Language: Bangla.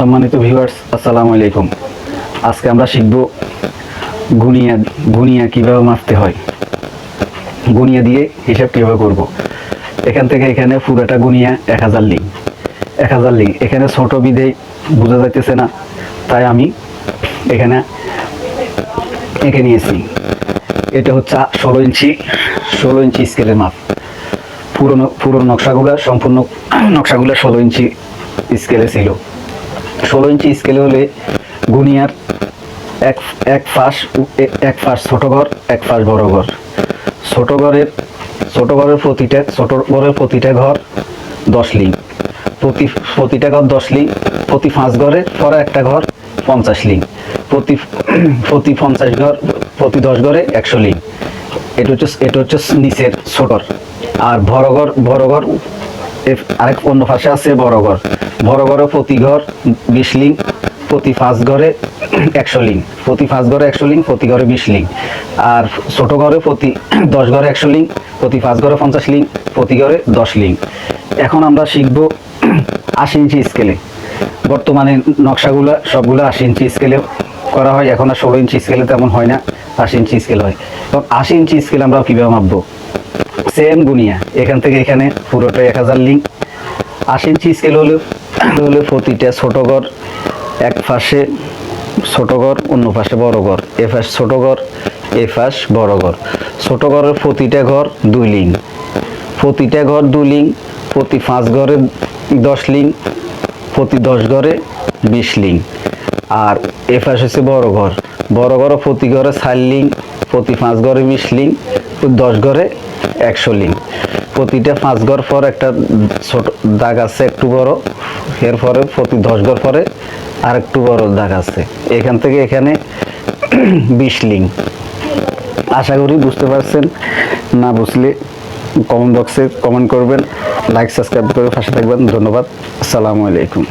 সম্মানিত ভিউয়ার্স আসসালামু আলাইকুম। আজকে আমরা শিখব গুনিয়া গুনিয়া কীভাবে মাপতে হয়। গুনিয়া দিয়ে হিসাব কীভাবে করব। এখান থেকে এখানে পুরোটা গুনিয়া এক হাজার লিং এক হাজার লিং এখানে ছোট বিধে বোঝা যাইতেছে না, তাই আমি এখানে এঁকে নিয়েছি। এটা হচ্ছে ষোলো ইঞ্চি ষোলো ইঞ্চি স্কেলের মাপ। পুরনো পুরো নকশাগুলো, সম্পূর্ণ নকশাগুলো ষোলো ইঞ্চি স্কেলে ছিল। ষোলো ইঞ্চি স্কেলে হলে গুনিয়ার এক এক ফাঁস এক ফাঁস ছোটো ঘর, এক ফাঁস বড় ঘর। ছোট ঘরের ছোট ঘরের প্রতিটা, ছোট ঘরের প্রতিটা ঘর দশ লিঙ্ক প্রতি, প্রতিটা ঘর দশ লিং, প্রতি পাঁচ ঘরে পরে একটা ঘর পঞ্চাশ লিং। প্রতি প্রতি পঞ্চাশ ঘর, প্রতি দশ ঘরে একশো লিং। এটা হচ্ছে এটা হচ্ছে নিচের ছোট ঘর। আর বড় ঘর বড় ঘর আরেক অন্য পাশে আছে বড় ঘর। বড় ঘরে প্রতি ঘর বিশ লিং, প্রতি পাঁচ ঘরে একশো লিং। প্রতি পাঁচ ঘরে একশো লিং, প্রতি ঘরে বিশ লিং। আর ছোট ঘরে প্রতি দশ ঘরে একশো লিং, প্রতি পাঁচ ঘরে পঞ্চাশ লিং, প্রতি ঘরে দশ লিং। এখন আমরা শিখব আশি ইঞ্চি স্কেলে। বর্তমানে নকশাগুলো সবগুলো আশি ইঞ্চি স্কেলে করা হয়। এখন আর ষোলো ইঞ্চি স্কেলে তেমন হয় না, আশি ইঞ্চি স্কেল হয়। এবং আশি ইঞ্চি স্কেল আমরা কীভাবে মাপবো? সেম গুনিয়া। এখান থেকে এখানে পুরোটা এক হাজার লিঙ্ক আশি ইঞ্চি স্কেল হলে হলে প্রতিটা ছোট ঘর, এক পাশে ছোট ঘর, অন্য পাশে বড় ঘর। এ পাশ ছোট ঘর, এ পাশ বড় ঘর। ছোট ঘরের প্রতিটা ঘর দুই লিং। প্রতিটা ঘর দুই লিং, প্রতি পাঁচ ঘরে দশ লিং, প্রতি দশ ঘরে বিশ লিং। আর এ পাশে হচ্ছে বড় ঘর। বড় ঘরে প্রতি ঘরে চার লিং প্রতি পাঁচ ঘরে বিশ লিং, দশ ঘরে একশো লিং। প্রতিটা পাঁচ ঘর পর একটা ছোট দাগ আছে একটু বড়, এরপরে প্রতি দশ ঘর পরে আর একটু বড় দাগ আছে। এখান থেকে এখানে বিশ লিং। আশা করি বুঝতে পারছেন। না বুঝলে কমেন্ট বক্সে কমেন্ট করবেন লাইক সাবস্ক্রাইব করে পাশে থাকবেন। ধন্যবাদ। আসসালামু আলাইকুম।